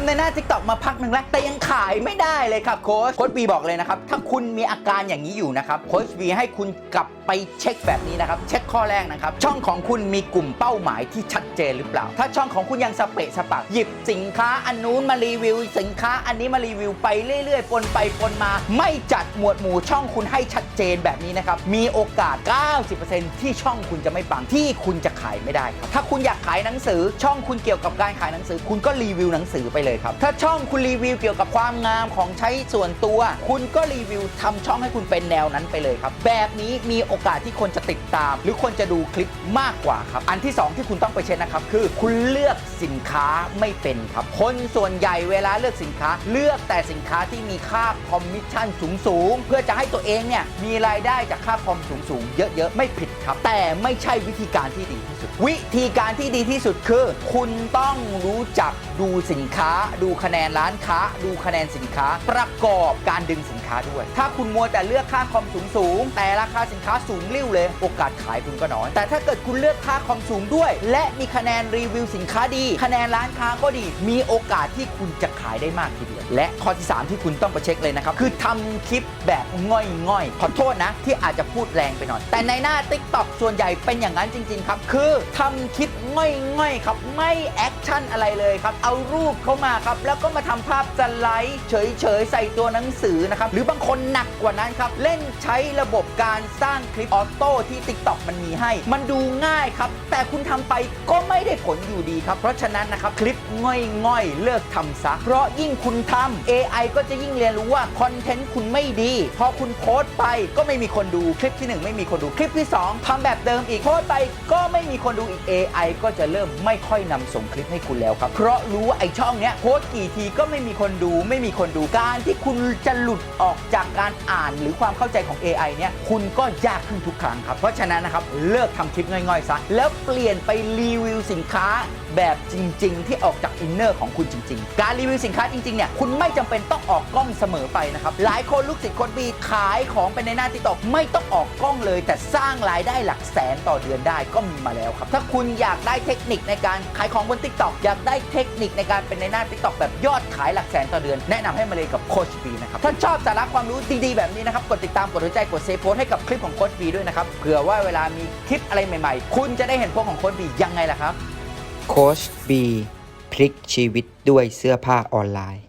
ำในหน้า t ิ k t o k มาพักหนึ่งแล้ว แต่ยังขายไม่ได้เลยครับโค้ชโค้ชบีบอกเลยนะครับ ถ้าคุณมีอาการอย่างนี้อยู่นะครับโค้ชบีให้คุณกลับไปเช็คแบบนี้นะครับ เช็คข้อแรกนะครับ ช่องของคุณมีกลุ่มเป้าหมายที่ชัดเจนหรือเปล่า ถ้าช่องของคุณยังสเปะสปะหยิบสินค้าอันนู้นมารีวิว สินค้าอันนี้มารีวิวไปเรื่อยๆปนไปปนมา ไม่จัดหมวดหมู่ช่องคุณให้ชัดเจนแบบนี้นะครับมีโอกาส 90%ที่ช่องคุณจะไม่ปังที่คุณจะขายไม่ได้ครับถ้าคุณอยากขายหนังสือช่องคุณเกี่ยวกับการขายหนังสือ คุณก็รีวิวหนังสือไปเลยครับ ถ้าช่องคุณรีวิวเกี่ยวกับความงามของใช้ส่วนตัว คุณก็รีวิวทำช่องให้คุณเป็นแนวนั้นไปเลยครับ แบบนี้มีโอกาสที่คนจะติดตาม หรือคนจะดูคลิปมากกว่าครับ อันที่สองที่คุณต้องไปเช็คนะครับ คือคุณเลือกสินค้าไม่เป็นครับ คนส่วนใหญ่เวลาเลือกสินค้า เลือกแต่สินค้าที่มีค่าคอมมิชชั่นสูงๆเพื่อจะให้ตัวเองเนี่ยมีรายได้จากค่าคอมสูงๆเยอะๆไม่ผิดครับ แต่ไม่ใช่วิธีการที่ดีที่สุด วิธีการที่ดีที่สุดคือ คุณต้องรู้จักดูสินค้าดูคะแนนร้านค้า ดูคะแนนสินค้า ประกอบการดึงสินค้าด้วย ถ้าคุณมัวแต่เลือกค่าคอมสูงๆแต่ราคาสินค้าสูงริ้วเลย โอกาสขายคุณก็น้อย แต่ถ้าเกิดคุณเลือกค่าคอมสูงด้วย และมีคะแนนรีวิวสินค้าดี คะแนนร้านค้าก็ดี มีโอกาสที่คุณจะขายได้มากทีเดียวและข้อที่ 3 ที่คุณต้องไปเช็คเลยนะครับคือทำคลิปแบบง่อยๆขอโทษนะ ที่อาจจะพูดแรงไปหน่อย แต่ในหน้า t ิ k t o k ส่วนใหญ่เป็นอย่างนั้นจริง ๆ ครับ คือทำคลิปง่อยๆครับไม่แอคชั่นอะไรเลยครับเอารูปเขามาครับแล้วก็มาทำภาพสไลด์เฉยๆ ใส่ตัวหนังสือนะครับ หรือบางคนหนักกว่านั้นครับ เล่นใช้ระบบการสร้างคลิปออโต้ที่ TikTok มันมีให้ มันดูง่ายครับ แต่คุณทำไปก็ไม่ได้ผลอยู่ดีครับ เพราะฉะนั้นนะครับคลิปง่อยๆ เลิกทำซะ เพราะยิ่งคุณทำ AI ก็จะยิ่งเรียนรู้ว่าคอนเทนต์คุณไม่ดี พอคุณโพสต์ไปก็ไม่มีคนดูคลิปที่ 1 ไม่มีคนดูคลิปที่ 2ทำแบบเดิมอีกโพสต์ไปก็ไม่มีคนดูอีก AI ก็จะเริ่มไม่ค่อยนำส่งคลิปให้คุณแล้วครับเพราะรู้ว่าไอช่องเนี้ยโพสต์กี่ทีก็ไม่มีคนดู ไม่มีคนดูการที่คุณจะหลุดออกจากการอ่านหรือความเข้าใจของ AI เนี่ยคุณก็ยากขึ้นทุกครั้งครับ เพราะฉะนั้นนะครับเลิกทำคลิปง่อยๆซะแล้วเปลี่ยนไปรีวิวสินค้าแบบจริง ๆ ที่ออกจากอินเนอร์ของคุณจริง ๆ การรีวิวสินค้าจริงๆเนี่ยคุณไม่จำเป็นต้องออกกล้องเสมอไปนะครับหลายคนลูกศิษย์คนบีขายของเป็นในหน้าติ๊กต็อกไม่ต้องออกกล้องเลย แต่สร้างรายได้หลักแสนต่อเดือนได้ก็มีมาแล้วครับถ้าคุณอยากได้เทคนิคในการขายของบนติ๊กต็อกอยากได้เทคนิคในการเป็นในหน้าติ๊กตอกแบบยอดขายหลักแสนต่อเดือน แนะนำให้มาเลยกับโคชบีนะครับถ้าชอบสาระความรู้ดีๆ แบบนี้นะครับ กดติดตาม กดหัวใจ กดเซฟโพสให้กับคลิปของโคชบีด้วยนะครับ เผื่อว่าเวลามีคลิปอะไรใหม่ๆ คุณจะได้เห็นโพสของโคชบียังไงล่ะครับ โค้ชบีพลิกชีวิตด้วยเสื้อผ้าออนไลน์